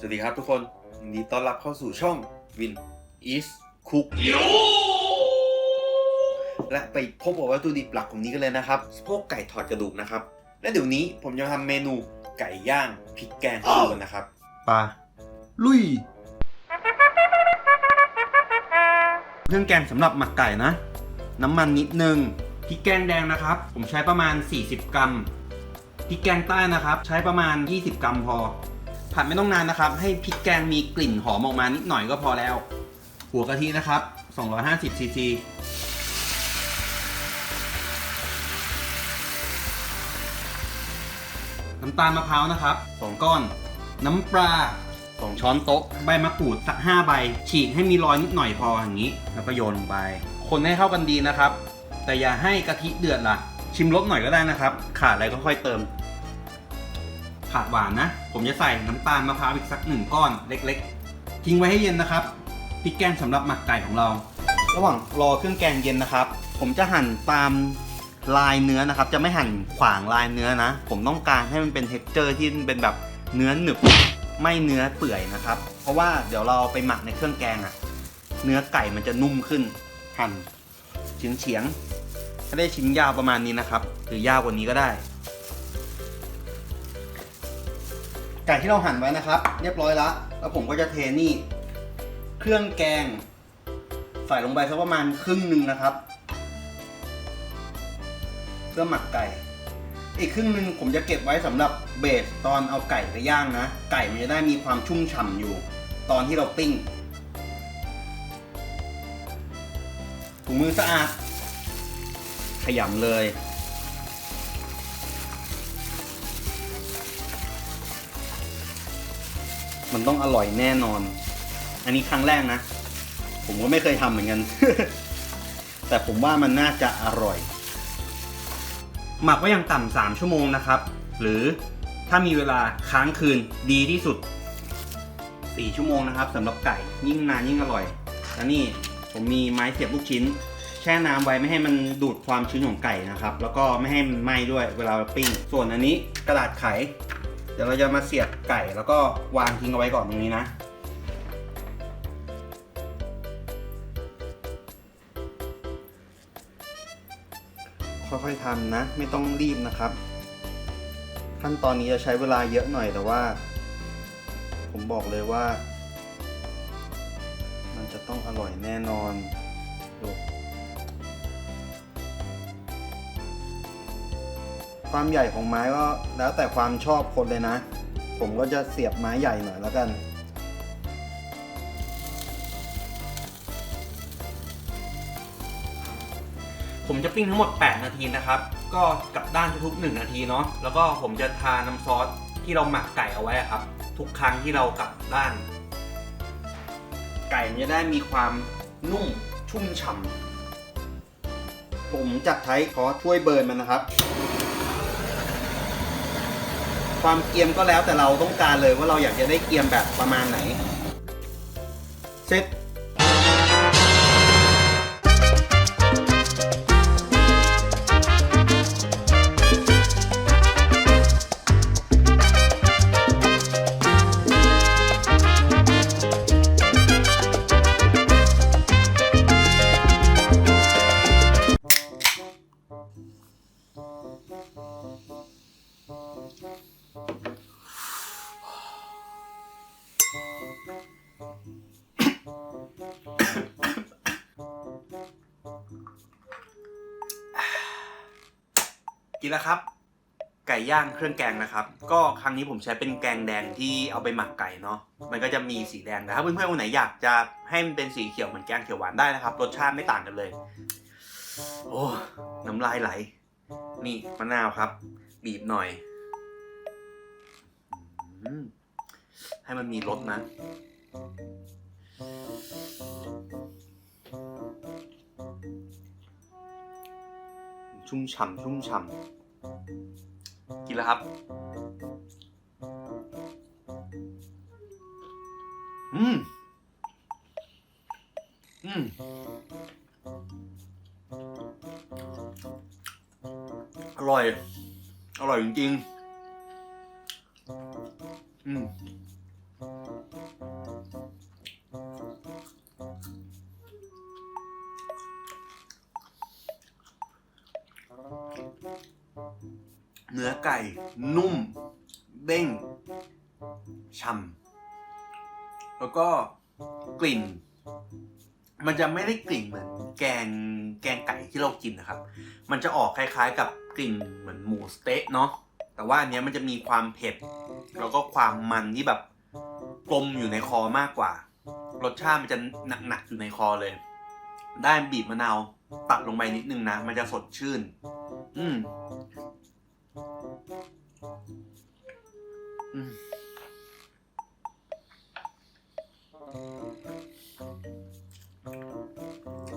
สวัสดีครับทุกคนยินดีต้อนรับเข้าสู่ช่อง Win is Cook และไปพบกับวัตถุดิบหลักของนี้กันเลยนะครับสะโพกไก่ถอดกระดูกนะครับ และเดี๋ยวนี้ผมจะทำเมนูไก่ย่างพริกแกงให้ดูกันนะครับปลาลุยเครื่องแกงสำหรับหมักไก่นะ น้ำมันนิดนึงพริกแกงแดงนะครับ ผมใช้ประมาณ 40 กรัมพริกแกงใต้นะครับ ใช้ประมาณ 20 กรัมพอ ผัดไม่ต้องนานนะครับ ให้พริกแกงมีกลิ่นหอมออกมานิดหน่อยก็พอแล้ว หัวกะทินะครับ 250ซีซีน้ำตาลมะพร้าวนะครับ 2 ก้อน น้ำปลา 2 ช้อนโต๊ะ ใบมะกรูดสัก 5 ใบ ฉีกให้มีรอยนิดหน่อยพออย่างนี้ แล้วก็โยนลงไป คนให้เข้ากันดีนะครับ แต่อย่าให้กะทิเดือดล่ะ ชิมรสหน่อยก็ได้นะครับ ขาดอะไรก็ค่อยเติม ขาดหวานนะ ผมจะใส่น้ำตาลมะพร้าวอีกสักหนึ่งก้อนเล็กๆ ทิ้งไว้ให้เย็นนะครับพริกแกงสำหรับหมักไก่ของเรา ระหว่างรอเครื่องแกงเย็นนะครับ ผมจะหั่นตามลายเนื้อนะครับ จะไม่หั่นขวางลายเนื้อนะ ผมต้องการให้มันเป็นเท็กเจอร์ที่เป็นแบบเนื้อหนึบไม่เนื้อเปื่อยนะครับ เพราะว่าเดี๋ยวเราไปหมักในเครื่องแกงอะเนื้อไก่มันจะนุ่มขึ้น หั่นเฉียงเฉียงๆถ้ได้ชิ้นยาวประมาณนี้นะครับ หรือยาวกว่านี้ก็ได้ ไก่ที่เราหั่นไว้นะครับ เรียบร้อยแล้วแล้วผมก็จะเทนี่ เครื่องแกง ใส่ลงไปสักประมาณครึ่งหนึ่งนะครับ เพื่อหมักไก่ อีกครึ่งหนึ่งผมจะเก็บไว้สำหรับเบสตอนเอาไก่ไปย่างนะ ไก่มันจะได้มีความชุ่มฉ่ำอยู่ ตอนที่เราปิ้งถุงมือสะอาดขยำเลย มันต้องอร่อยแน่นอน อันนี้ครั้งแรกนะ ผมก็ไม่เคยทำเหมือนกัน แต่ผมว่ามันน่าจะอร่อย หมักไว้อย่างต่ำสามชั่วโมงนะครับ หรือถ้ามีเวลาค้างคืนดีที่สุด4ชั่วโมงนะครับสำหรับไก่ยิ่งนานยิ่งอร่อย แล้วนี่ผมมีไม้เสียบลูกชิ้น แช่น้ำไว้ไม่ให้มันดูดความชื้นของไก่นะครับ แล้วก็ไม่ให้มันไหม้ด้วยเวลาปิ้ง ส่วนอันนี้กระดาษไข ดี๋ยวเราจะมาเสียบไก่แล้วก็วางทิ้งเอาไว้ก่อนตรงนี้นะ ค่อยๆทำนะ ไม่ต้องรีบนะครับ ขั้นตอนนี้จะใช้เวลาเยอะหน่อยแต่ว่า ผมบอกเลยว่า มันจะต้องอร่อยแน่นอนดู ความใหญ่ของไม้ก็แล้วแต่ความชอบคนเลยนะ ผมก็จะเสียบไม้ใหญ่หน่อยแล้วกัน ผมจะปิ้งทั้งหมด 8 นาทีนะครับ ก็กลับด้านทุกๆ1นาทีเนาะแล้วก็ผมจะทาน้ำซอสที่เราหมักไก่เอาไว้อะครับ ทุกครั้งที่เรากลับด้าน ไก่มันจะได้มีความนุ่มชุ่มฉ่ำผมจัดใช้ขอช่วยเบิร์นมันนะครับ ความเกรียมก็แล้วแต่เราต้องการเลยว่าเราอยากจะได้เกรียมแบบประมาณไหนเสร็ กินแล้วครับ ไก่ย่างเครื่องแกงนะครับ ก็ครั้งนี้ผมใช้เป็นแกงแดงที่เอาไปหมักไก่เนาะมันก็จะมีสีแดงแต่ถ้าเพื่อนๆคนไหนอยากจะให้มันเป็นสีเขียวเหมือนแกงเขียวหวานได้นะครับ รสชาติไม่ต่างกันเลย โอ้น้ำลายไหล นี่มะนาวครับ บีบหน่อยให้มันมีรสนะ ชุ่มฉ่ำชุ่มฉ่ำกินแล้วครับ อืม อืม อร่อย อร่อยจริงๆ อืม ไก่ นุ่ม เด้งฉ่ำแล้วก็กลิ่น มันจะไม่ได้กลิ่นเหมือนแกงแกงไก่ที่เรากินนะครับ มันจะออกคล้ายๆ กับกลิ่นเหมือนหมูสเต๊ะเนาะแต่ว่าอันเนี้ยมันจะมีความเผ็ด แล้วก็ความมันที่แบบกลมอยู่ในคอมากกว่า รสชาติมันจะหนักๆอยู่ในคอเลย ได้บีบมะนาวตัดลงไปนิดนึงนะ มันจะสดชื่น อืมอืม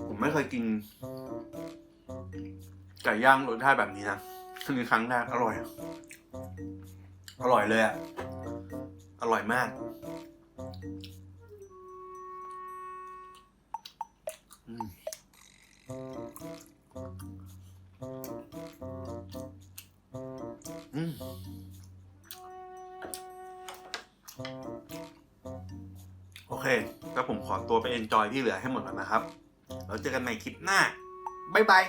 ผมไม่เคยกินไก่ย่างรสชาติแบบนี้นะคือครั้งแรกอร่อย อร่อยเลยอะอร่อยมากอืม เคแล้วผมขอตัวไปเอนจอยที่เหลือให้หมดก่อนนะครับแล้วเจอกันใหม่คลิปหน้า บ๊ายบาย